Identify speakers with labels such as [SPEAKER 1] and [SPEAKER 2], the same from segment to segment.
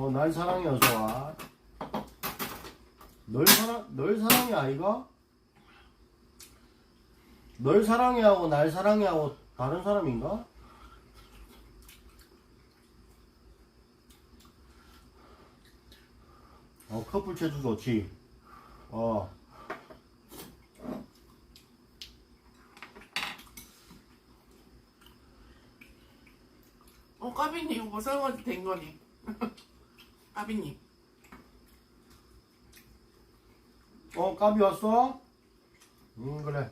[SPEAKER 1] 어, 날 사랑해 어서 와. 널 사랑, 널 사랑해 아이가? 널 사랑해 하고 날 사랑해 하고 다른 사람인가? 어, 커플 체주 좋지. 어,
[SPEAKER 2] 어 까비님 이거 뭐 설거지 된 거니? 까비님.
[SPEAKER 1] 어, 까비 왔어? 응, 그래.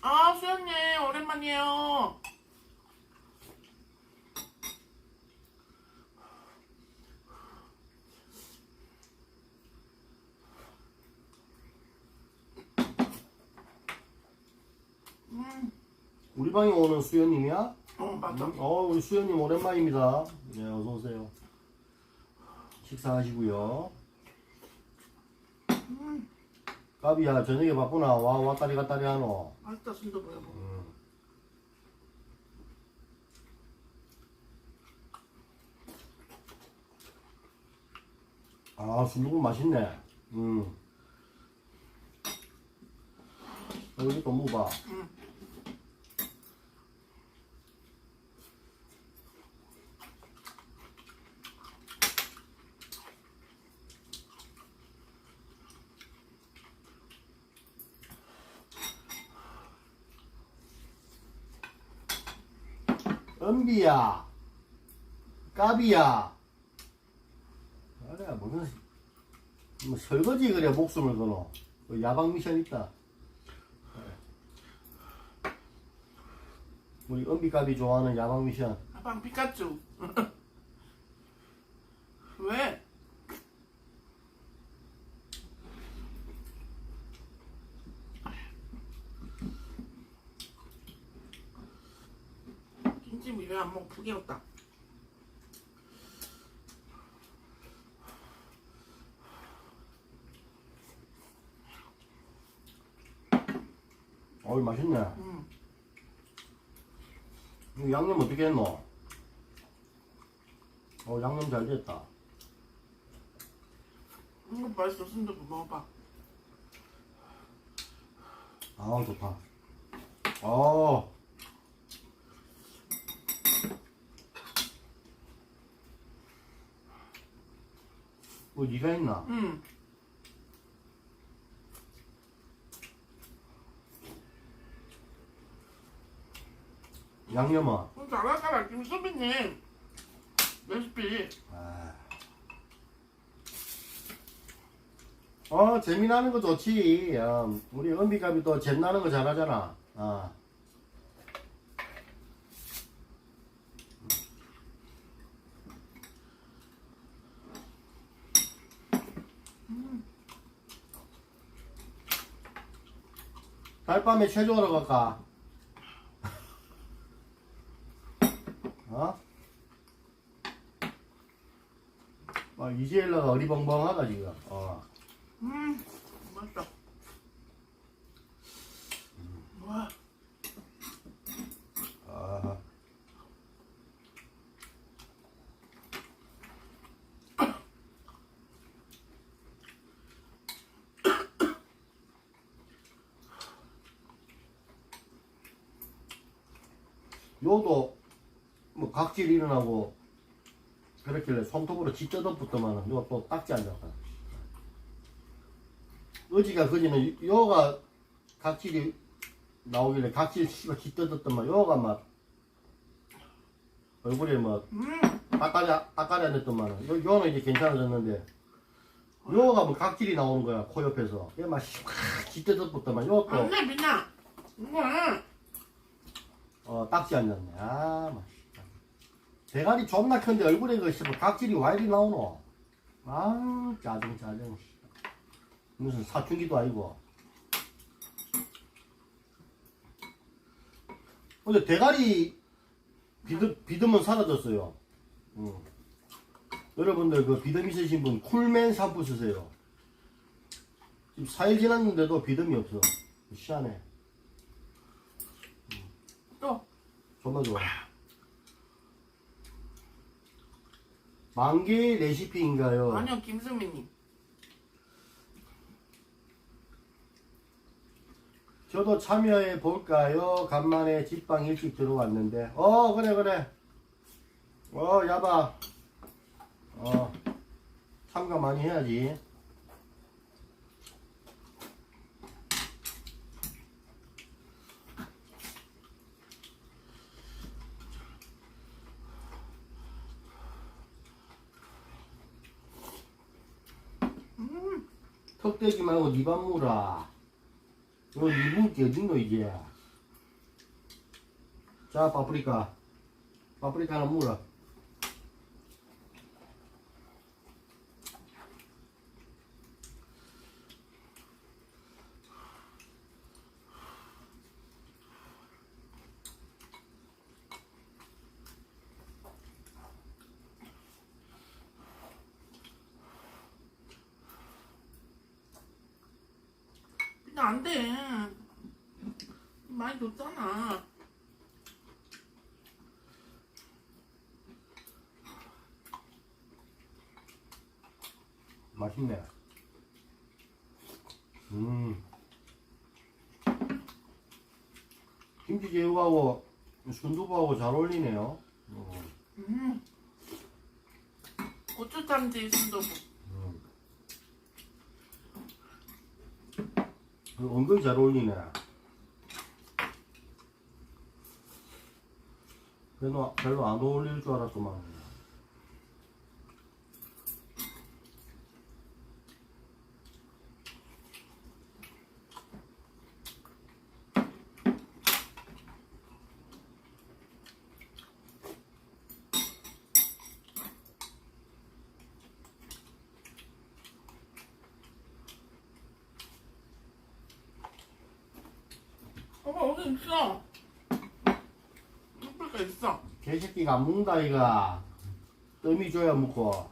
[SPEAKER 2] 아 수연님 오랜만이에요. 음,
[SPEAKER 1] 방에 오는 수연님이야?
[SPEAKER 2] 어 맞아.
[SPEAKER 1] 음, 어, 우리 수연님 오랜만입니다. 네, 어서 오세요. 식사하시고요. 까비야, 저녁에 바쁘나? 와, 왔다리 갔다리 하노.
[SPEAKER 2] 맛있다 순두부야 뭐.
[SPEAKER 1] 음. 아, 순두부 맛있네. 음. 여기 또 먹어봐.
[SPEAKER 2] 응.
[SPEAKER 1] 은비야, 까비야. 그래, 무슨, 뭐 설거지 그래, 목숨을 걸어. 그 야방 미션 있다. 우리 은비 까비 좋아하는 야방 미션.
[SPEAKER 2] 아빠 피카츄. 왜? 김치미 부기웠다.
[SPEAKER 1] 어이, 맛있네.
[SPEAKER 2] 음.
[SPEAKER 1] 이거 양념 어떻게 했노? 어, 양념 잘 됐다.
[SPEAKER 2] 이거 맛있어 순두부 먹어봐.
[SPEAKER 1] 아, 좋다. 어. 뭐, 니가 했나?
[SPEAKER 2] 음.
[SPEAKER 1] 양념은?
[SPEAKER 2] 음, 잘하잖아 김수빈님 레시피.
[SPEAKER 1] 아. 어, 재미나는 거 좋지. 어, 우리 은비갑이 또 재미나는 거 잘하잖아. 어. 달밤에 체조하러 갈까? 어? 아, 이지엘라가 어리벙벙하다 지금. 어.
[SPEAKER 2] 음 맛있다. 와.
[SPEAKER 1] 아. 요도 뭐 각질 일어나고 그렇길래 손톱으로 찢어도 붙더만 요또 딱지 안 잡아. 어지가 그지는 요가 각질이 나오길래 각질 씨발 찢어졌더만 요가 막 얼굴에 뭐
[SPEAKER 2] 음.
[SPEAKER 1] 닦아리 닦아리 안 했더만 요 요는 이제 괜찮아졌는데 요가 뭐 각질이 나오는 거야 코 옆에서 얘막 씨발 찢어졌더만 요또
[SPEAKER 2] 안돼 민아. 이거는
[SPEAKER 1] 어, 딱지 안 났네. 아, 막. 대가리 존나 큰데 얼굴에 그 씨발 각질이 와 이리 나오노? 아, 짜증 짜증. 무슨 사춘기도 아니고. 근데 대가리 비듬, 비듬은 사라졌어요. 응. 여러분들 그 비듬 있으신 분 쿨맨 샴푸 쓰세요. 지금 4일 지났는데도 비듬이 없어. 시원해.
[SPEAKER 2] 또
[SPEAKER 1] 존나 좋아. 만개 레시피인가요?
[SPEAKER 2] 아니요 김수민님.
[SPEAKER 1] 저도 참여해 볼까요? 간만에 집방 일찍 들어왔는데. 어, 그래, 그래. 어, 야바. 어, 참가 많이 해야지. 턱대지 말고 니밥 물어. 이거 니분 게 어딨노, 이게. 자, 파프리카. 파프리카 하나 물어.
[SPEAKER 2] 근데 안 돼. 많이 줬잖아.
[SPEAKER 1] 맛있네. 음. 김치제육하고 순두부하고 잘 어울리네요. 음.
[SPEAKER 2] 음. 고추 참치 순두부.
[SPEAKER 1] 음. 은근히 잘 어울리네. 별로, 별로 안 어울릴 줄 알았더만.
[SPEAKER 2] 봐봐 어디 있어. 파프리카 있어.
[SPEAKER 1] 개새끼가 안 먹는다, 이가. 뜸이 줘야 먹고.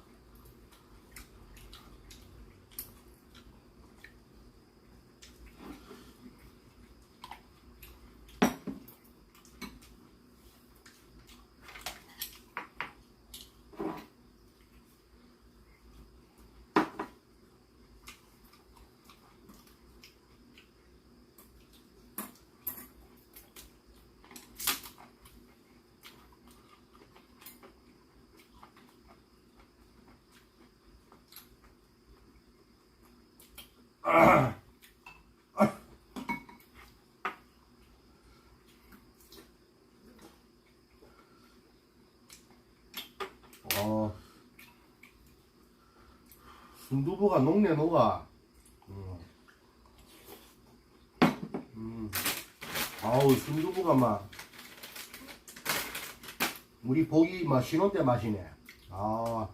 [SPEAKER 1] 어, 순두부가 녹네 녹아. 음. 음. 아우 순두부가 막 우리 보기 막 신혼 때 맛이네. 아,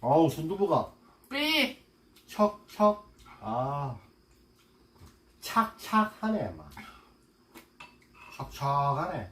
[SPEAKER 1] 아우 순두부가
[SPEAKER 2] 삐.
[SPEAKER 1] 척 척. 아. 착착하네 막. 척척하네.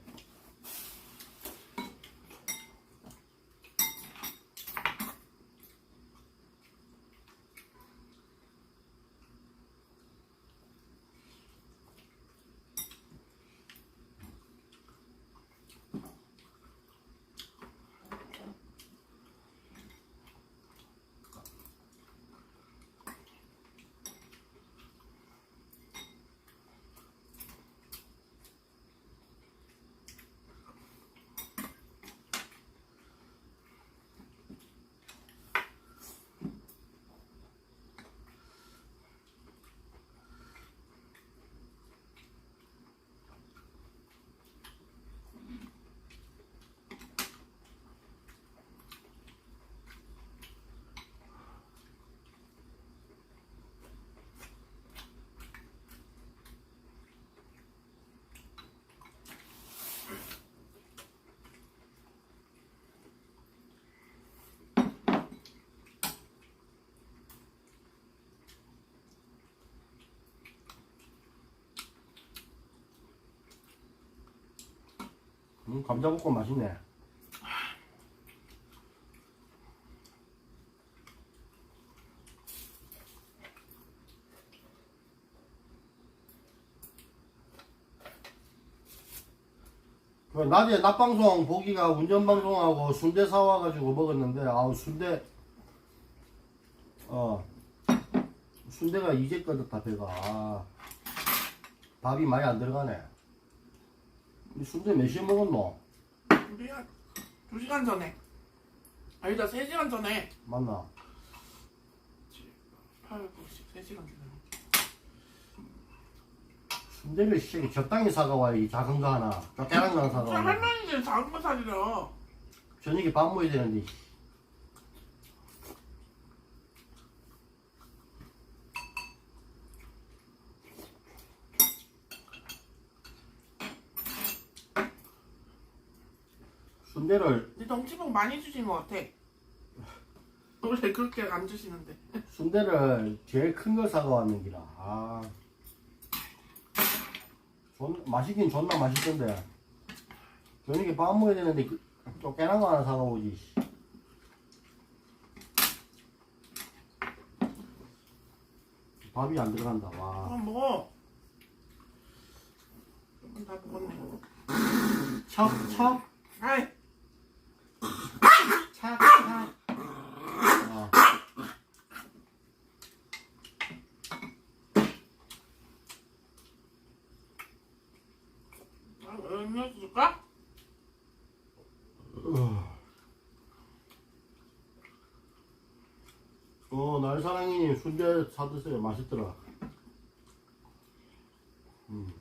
[SPEAKER 1] 음, 감자볶음 맛있네. 그 낮에 낮방송 보기가 운전방송하고 순대 사와가지고 먹었는데 아우 순대. 어. 순대가 이제까지 다 배가. 아, 밥이 많이 안 들어가네. 순대 몇 시에 먹었노?
[SPEAKER 2] 우리가 두 시간 전에. 아니다 세 시간 전에.
[SPEAKER 1] 맞나?
[SPEAKER 2] 8, 9, 10, 세 시간 전에.
[SPEAKER 1] 순대를 씨 적당히 사가와야지 작은 거 하나 쪼깨난 거 하나 사가와
[SPEAKER 2] 할머니들 작은 거 사주려.
[SPEAKER 1] 저녁에 밥 먹어야 되는데 순대를
[SPEAKER 2] 근데 덩치복 많이 주신 것 같아. 원래 그렇게 안 주시는데.
[SPEAKER 1] 순대를 제일 큰 걸 사가 왔는 기라 아 존, 맛있긴 존나 맛있던데 저녁에 밥 먹어야 되는데 그, 쪼깨난 거 하나 사가 오지 씨. 밥이 안 들어간다 와
[SPEAKER 2] 한번 먹어. 다 먹었네.
[SPEAKER 1] 척, 척,
[SPEAKER 2] 아이,
[SPEAKER 1] 착, 착. 어.
[SPEAKER 2] 아, 음료 줄까?
[SPEAKER 1] 어, 날 사랑이님 순대 사드세요. 맛있더라. 음.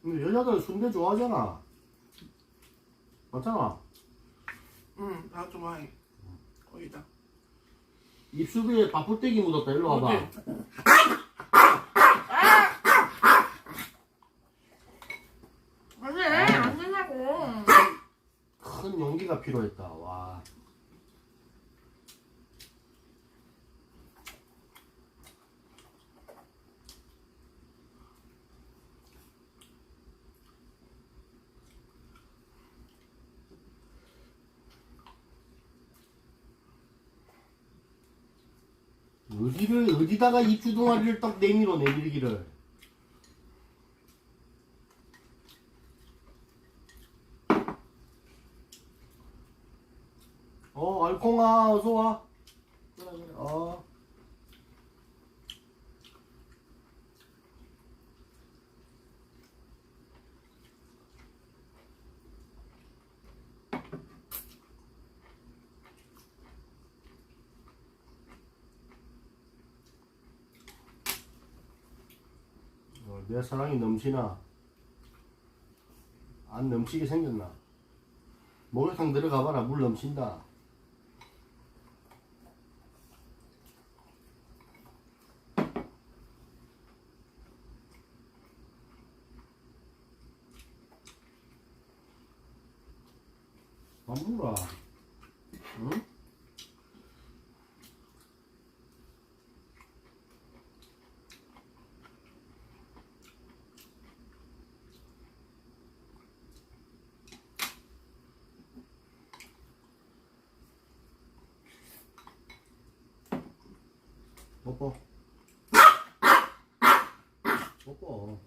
[SPEAKER 1] 근데 여자들 순대 좋아하잖아. 맞잖아.
[SPEAKER 2] 응, 나 좋아해. 거의 다.
[SPEAKER 1] 입술에 바풀떼기 묻었다. 일로 와봐.
[SPEAKER 2] 아니, 안 되냐고.
[SPEAKER 1] 큰 용기가 필요했다. 와. 어디를 어디다가 입주동아리를 딱 내밀어 내밀기를. 어 알콩아 어서 와 그래 그래 어 어, 내 사랑이 넘치나? 안 넘치게 생겼나? 목욕탕 들어가봐라. 물 넘친다 안 물어 응? 뽀뽀 뽀뽀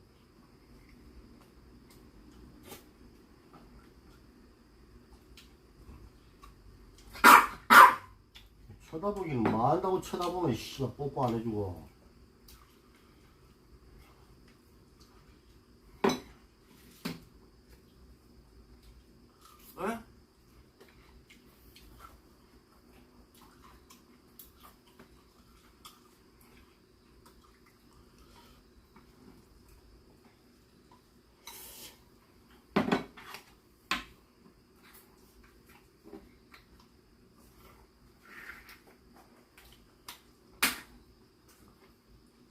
[SPEAKER 1] 쳐다보긴 뭐 한다고 쳐다보면 씨발 뽀뽀 안 해주고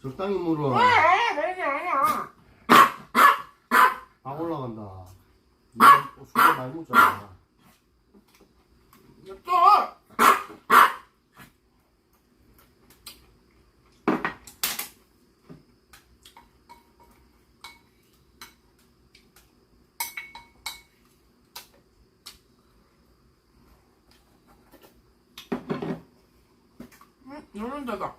[SPEAKER 1] 적당히 물어
[SPEAKER 2] 왜? 그런 게 아니야.
[SPEAKER 1] 막 올라간다 너 술을 많이 먹잖아
[SPEAKER 2] 냅둬. 응, 이런 데다.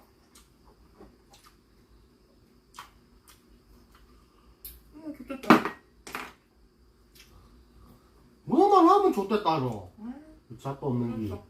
[SPEAKER 2] 응, 좋겠다.
[SPEAKER 1] 좋댔다 너.
[SPEAKER 2] 음,
[SPEAKER 1] 잣도 없는 게.
[SPEAKER 2] 그렇죠.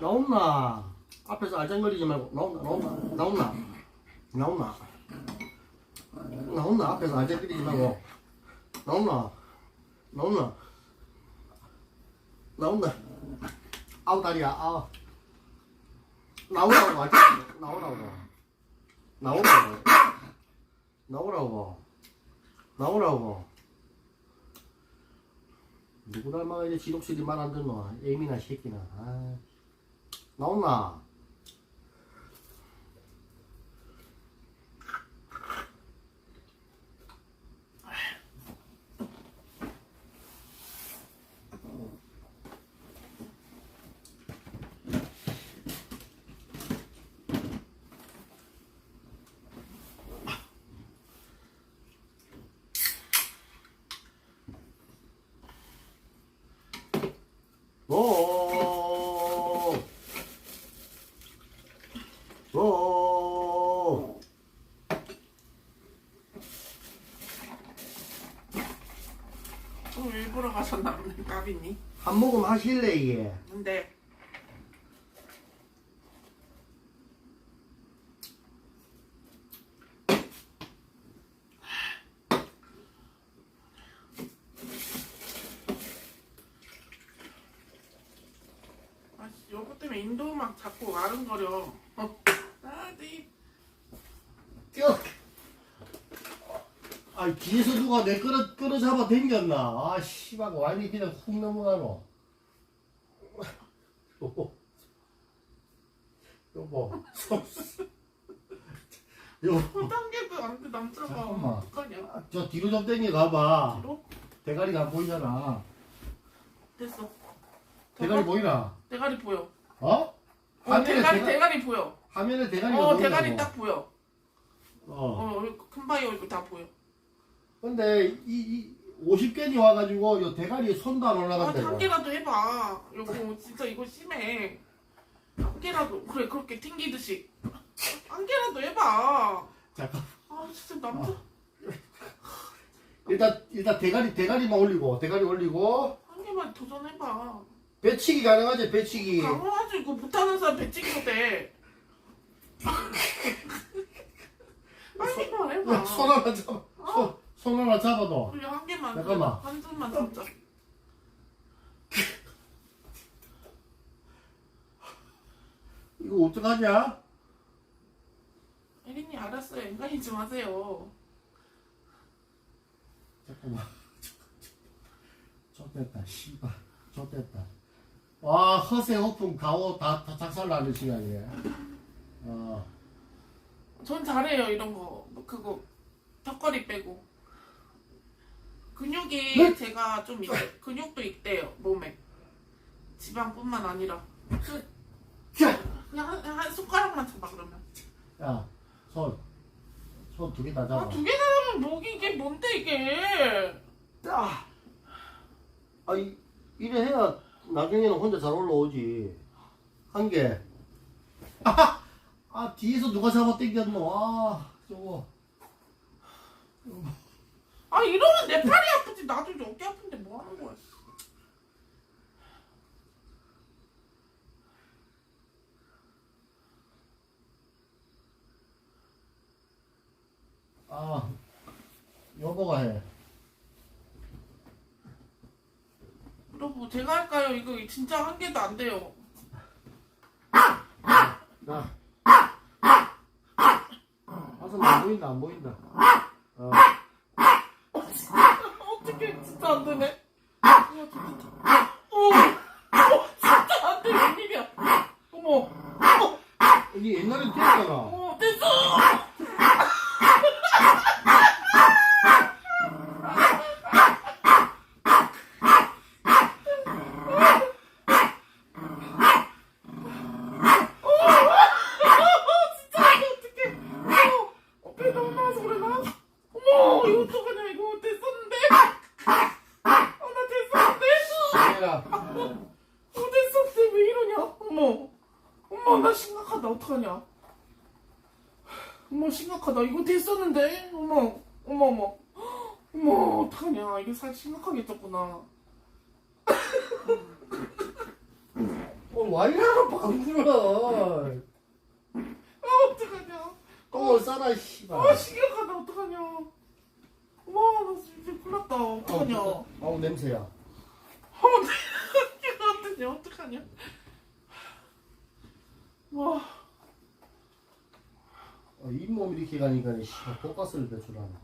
[SPEAKER 1] 나온나? 앞에서 알짱거리지 말고 나온나? 나온나? 나온나? 나온나? 나온나? 앞에서 알짱거리지 말고 나온나? 나온나? 나온나? 아우 다리야 아우 나오라고 알짱 나오라고 나오라고 나오라고 나오라고 누구 닮아가 이제 지독실이 말 안 듣노 애미나 새끼나 아. 나온나? 오. 오.
[SPEAKER 2] 또 일부러 가셨나 보네, 까비니.
[SPEAKER 1] 한 모금 하실래 이게?
[SPEAKER 2] 근데 아씨 여보 때문에 인도 막 자꾸 아른거려 어. 아네
[SPEAKER 1] 뛰어. 아 뒤에서 누가 내 끌어 끌어 잡아 당겼나? 아 씨발 와인이 그냥 훅 넘어가노. 여보. 여보. 여보.
[SPEAKER 2] 단계도 안돼 남자가
[SPEAKER 1] 잠깐만.
[SPEAKER 2] 어떡하냐
[SPEAKER 1] 저 뒤로 좀 당겨 가봐.
[SPEAKER 2] 뒤로?
[SPEAKER 1] 대가리가 안 보이잖아.
[SPEAKER 2] 됐어
[SPEAKER 1] 대가리
[SPEAKER 2] 잠깐.
[SPEAKER 1] 보이나?
[SPEAKER 2] 대가리 보여
[SPEAKER 1] 어?
[SPEAKER 2] 어,
[SPEAKER 1] 화면에
[SPEAKER 2] 대가리
[SPEAKER 1] 대가-
[SPEAKER 2] 대가리 보여
[SPEAKER 1] 화면에 대가리가
[SPEAKER 2] 어
[SPEAKER 1] 보인다고.
[SPEAKER 2] 대가리 딱 보여
[SPEAKER 1] 어.
[SPEAKER 2] 어 큰 바위 얼굴 다 보여
[SPEAKER 1] 근데 이, 이 50견이 와가지고 요 대가리에 손도 안
[SPEAKER 2] 아,
[SPEAKER 1] 올라간다고.
[SPEAKER 2] 한 개라도 해봐. 여보, 진짜 이거 심해. 한 개라도, 그래, 그렇게 튕기듯이. 한 개라도 해봐.
[SPEAKER 1] 잠깐.
[SPEAKER 2] 아, 진짜 남자.
[SPEAKER 1] 일단 일단 대가리 대가리만 올리고 대가리 올리고
[SPEAKER 2] 한 개만 도전해봐.
[SPEAKER 1] 배치기 가능하지 배치기.
[SPEAKER 2] 강호하지, 이거 못하는 사람 배치기도 돼. 한 개만 해봐.
[SPEAKER 1] 야, 손 하나 잡아. 손, 손 하나 잡아도.
[SPEAKER 2] 우리 한 개만.
[SPEAKER 1] 잠깐만.
[SPEAKER 2] 한 줄만 잡자.
[SPEAKER 1] 이거 어떡하냐?
[SPEAKER 2] 혜린이 알았어요. 앵간히 좀 하세요.
[SPEAKER 1] 잠깐만. 좆됐다 씨발. 좆됐다. 와 허세 허풍 가오 다, 다 작살나는 시간이네. 어.
[SPEAKER 2] 전 잘해요 이런 거 뭐 그거 턱걸이 빼고 근육이
[SPEAKER 1] 네?
[SPEAKER 2] 제가 좀 있대 근육도 있대요 몸에 지방뿐만 아니라 그,
[SPEAKER 1] 자,
[SPEAKER 2] 그냥 한, 한 손가락만 잡아 그러면
[SPEAKER 1] 야, 손. 손 두 개 다 잡아.
[SPEAKER 2] 아두 개 잡으면 목이 이게 뭔데 이게
[SPEAKER 1] 아, 아 이, 이래 해야 나중에는 혼자 잘 올라오지. 한 개. 아, 아 뒤에서 누가 잡아 당겼노? 아, 저거.
[SPEAKER 2] 아 이러면 내 팔이 아프지 나도 이제 어깨 아픈데 뭐 하는 거야
[SPEAKER 1] 아, 여보가 해.
[SPEAKER 2] 여러분 제가 할까요 이거 진짜 한 개도 안 돼요
[SPEAKER 1] 나. 가슴 안 보인다, 안 보인다. 어.
[SPEAKER 2] 어떻게 진짜 안 되네 우와, 진짜. 어, 어, 진짜 안돼 웬일이야 어머
[SPEAKER 1] 이게 옛날에 됐잖아.
[SPEAKER 2] 어 됐어 진짜 이거 어떡해 어, 심각하다. 어떡하냐? 어머 심각하다. 이거 됐었는데? 어머 어머 어머 어머 어떡하냐? 이게 살 심각하게 쪘구나.
[SPEAKER 1] 어, 와이라는 방구를.
[SPEAKER 2] 아 어떡하냐?
[SPEAKER 1] 똥을 싸라, 씨발.
[SPEAKER 2] 아 심각하다. 어떡하냐? 와 나 진짜 큰일 났다. 어떡하냐?
[SPEAKER 1] 아우, 아우, 냄새야.
[SPEAKER 2] 어머 어떡하냐? 어떡하냐 와
[SPEAKER 1] 어, 잇몸 이렇게 가니까, 독가스를 배출하네.